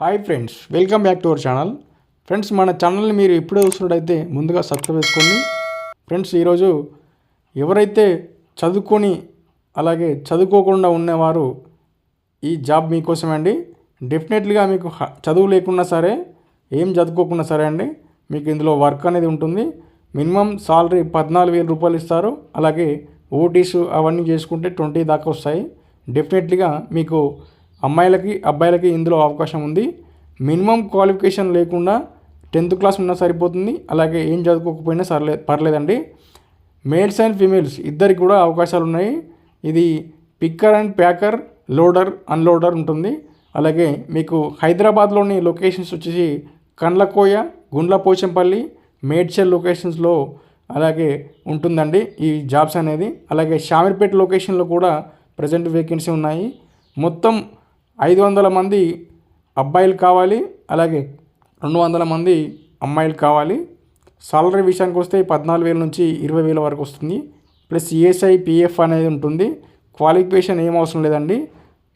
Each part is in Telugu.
Hi friends welcome back to our channel friends మన ఛానల్ని మీరు ఇప్పుడే చూసినట్టయితే ముందుగా సబ్స్క్రైబ్ చేసుకోండి. ఫ్రెండ్స్ ఈరోజు ఎవరైతే చదువుకొని అలాగే చదువుకోకుండా ఉన్నవారు ఈ జాబ్ మీకోసమే అండి డెఫినెట్లీగా మీకు చదువు లేకున్నా సరే ఏం చదువుకోకుండా సరే అండి మీకు ఇందులో వర్క్ అనేది ఉంటుంది. మినిమం సాలరీ పద్నాలుగు వేల రూపాయలు ఇస్తారు. అలాగే ఓటీస్ అవన్నీ చేసుకుంటే ట్వంటీ దాకా వస్తాయి. డెఫినెట్లీగా మీకు అమ్మాయిలకి అబ్బాయిలకి ఇందులో అవకాశం ఉంది. మినిమం క్వాలిఫికేషన్ లేకుండా టెన్త్ క్లాస్ ఉన్నా సరిపోతుంది. అలాగే ఏం చదువుకోకపోయినా సర్లే పర్లేదండి. మేల్స్ అండ్ ఫీమేల్స్ ఇద్దరికి కూడా అవకాశాలు ఉన్నాయి. ఇది picker and packer loader unloader ఉంటుంది. అలాగే మీకు హైదరాబాద్లోని లొకేషన్స్ వచ్చేసి కండ్లకోయ గుండ్లపోచంపల్లి మేడ్చల్ లొకేషన్స్లో అలాగే ఉంటుందండి ఈ జాబ్స్ అనేది. అలాగే షామీర్పేట లొకేషన్లో కూడా ప్రజెంట్ వేకెన్సీ ఉన్నాయి. మొత్తం ఐదు వందల మంది అబ్బాయిలు కావాలి అలాగే రెండు వందల మంది అమ్మాయిలు కావాలి. సాలరీ విషయానికి వస్తే పద్నాలుగు వేల నుంచి ఇరవై వేల వరకు వస్తుంది. ప్లస్ ఈఎస్ఐ పిఎఫ్ అనేది ఉంటుంది. క్వాలిఫికేషన్ ఏం అవసరం లేదండి.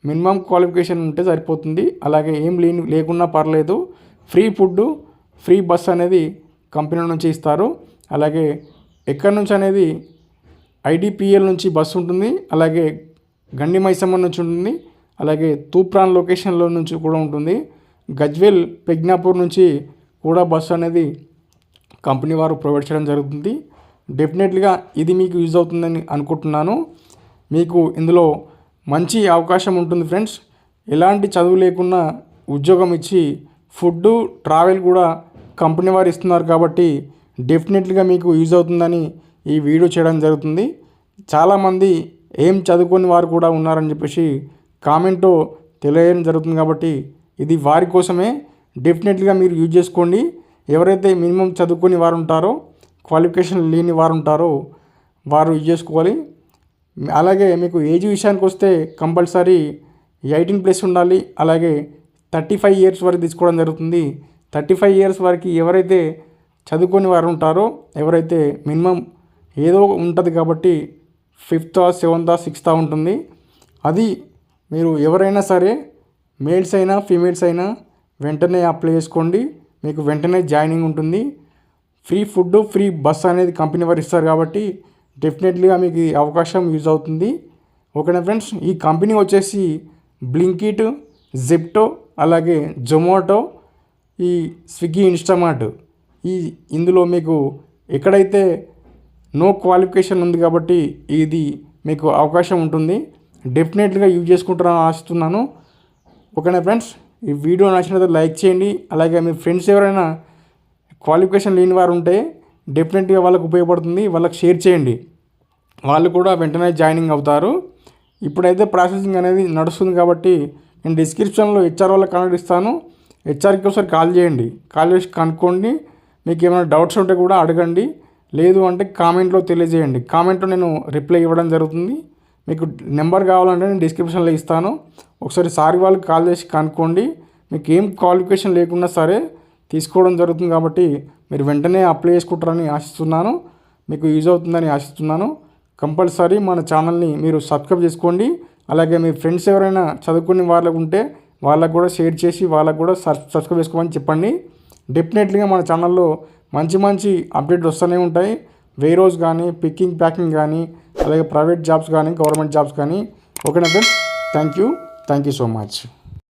మినిమం క్వాలిఫికేషన్ ఉంటే సరిపోతుంది. అలాగే ఏం లేని లేకున్నా పర్లేదు. ఫ్రీ ఫుడ్ ఫ్రీ బస్ అనేది కంపెనీ నుంచి ఇస్తారు. అలాగే ఎక్కడి నుంచి అనేది ఐడిపిఎల్ నుంచి బస్సు ఉంటుంది. అలాగే గండి మైసమ్మ నుంచి ఉంటుంది. అలాగే తూప్రాన్ లొకేషన్లో నుంచి కూడా ఉంటుంది. గజ్వేల్ పెగ్నాపూర్ నుంచి కూడా బస్సు అనేది కంపెనీ వారు ప్రొవైడ్ చేయడం జరుగుతుంది. డెఫినెట్లీగా ఇది మీకు యూజ్ అవుతుందని అనుకుంటున్నాను. మీకు ఇందులో మంచి అవకాశం ఉంటుంది ఫ్రెండ్స్. ఎలాంటి చదువు లేకున్నా ఉద్యోగం ఇచ్చి ఫుడ్ ట్రావెల్ కూడా కంపెనీ వారు ఇస్తున్నారు కాబట్టి డెఫినెట్లీగా మీకు యూజ్ అవుతుందని ఈ వీడియో చేయడం జరుగుతుంది. చాలామంది ఏం చదువుకొని వారు కూడా ఉన్నారని చెప్పేసి కామెంట్ తెలియడం జరుగుతుంది కాబట్టి ఇది వారి కోసమే. డెఫినెట్లీగా మీరు యూజ్ చేసుకోండి. ఎవరైతే మినిమం చదువుకుని వారు ఉంటారో క్వాలిఫికేషన్ లేని వారు ఉంటారో వారు యూజ్ చేసుకోవాలి. అలాగే మీకు ఏజ్ విషయానికి వస్తే కంపల్సరీ ఎయిటీన్ ప్లస్ ఉండాలి. అలాగే థర్టీ ఫైవ్ ఇయర్స్ వరకు తీసుకోవడం జరుగుతుంది. థర్టీ ఫైవ్ ఇయర్స్ వరకు ఎవరైతే చదువుకొని వారు ఉంటారో ఎవరైతే మినిమం ఏదో ఉంటుంది కాబట్టి ఫిఫ్త్ సెవెంత్ సిక్స్త్ ఉంటుంది. అది మీరు ఎవరైనా సరే మేల్స్ అయినా ఫీమేల్స్ అయినా వెంటనే అప్లై చేసుకోండి. మీకు వెంటనే జాయినింగ్ ఉంటుంది. ఫ్రీ ఫుడ్ ఫ్రీ బస్ అనేది కంపెనీ వారు ఇస్తారు కాబట్టి డెఫినెట్లీగా మీకు ఈ అవకాశం యూజ్ అవుతుంది. ఓకేనా ఫ్రెండ్స్? ఈ కంపెనీ వచ్చేసి బ్లింకిట్ జెప్టో అలాగే జొమాటో ఈ స్విగ్గీ ఇన్స్టామార్ట్ ఈ ఇందులో మీకు ఎక్కడైతే నో క్వాలిఫికేషన్ ఉంది కాబట్టి ఇది మీకు అవకాశం ఉంటుంది. డెఫినెట్గా యూజ్ చేసుకుంటారని ఆశిస్తున్నాను. ఓకేనా ఫ్రెండ్స్? ఈ వీడియో నచ్చినట్లయితే లైక్ చేయండి. అలాగే మీ ఫ్రెండ్స్ ఎవరైనా క్వాలిఫికేషన్ లేని వారు ఉంటే డెఫినెట్గా వాళ్ళకు ఉపయోగపడుతుంది. వాళ్ళకి షేర్ చేయండి. వాళ్ళు కూడా వెంటనే జాయినింగ్ అవుతారు. ఇప్పుడైతే ప్రాసెసింగ్ అనేది నడుస్తుంది కాబట్టి నేను డిస్క్రిప్షన్లో హెచ్ఆర్ వాళ్ళకి కాంటాక్ట్ ఇస్తాను. హెచ్ఆర్కి ఒకసారి కాల్ చేయండి. కాల్ చేసి కనుక్కోండి. మీకు ఏమైనా డౌట్స్ ఉంటే కూడా అడగండి. లేదు అంటే కామెంట్లో తెలియజేయండి. కామెంట్లో నేను రిప్లై ఇవ్వడం జరుగుతుంది. మీకు నెంబర్ కావాలంటే నేను డిస్క్రిప్షన్లో ఇస్తాను. ఒకసారి సార్ వాళ్ళకి కాల్ చేసి కనుక్కోండి. మీకు ఏం క్వాలిఫికేషన్ లేకున్నా సరే తీసుకోవడం జరుగుతుంది కాబట్టి మీరు వెంటనే అప్లై చేసుకుంటారని ఆశిస్తున్నాను. మీకు యూజ్ అవుతుందని ఆశిస్తున్నాను. కంపల్సరీ మన ఛానల్ని మీరు సబ్స్క్రైబ్ చేసుకోండి. అలాగే మీ ఫ్రెండ్స్ ఎవరైనా చదువుకునే వాళ్ళకు ఉంటే వాళ్ళకు కూడా షేర్ చేసి వాళ్ళకు కూడా సబ్ సబ్స్క్రైబ్ చేసుకోమని చెప్పండి. డెఫినెట్లీగా మన ఛానల్లో మంచి మంచి అప్డేట్ వస్తూనే ఉంటాయి. వేరోస్ కానీ పికింగ్ ప్యాకింగ్ కానీ అలాగే ప్రైవేట్ జాబ్స్ కానీ గవర్నమెంట్ జాబ్స్ కానీ ఓకేనా friends? Thank you. Thank you so much.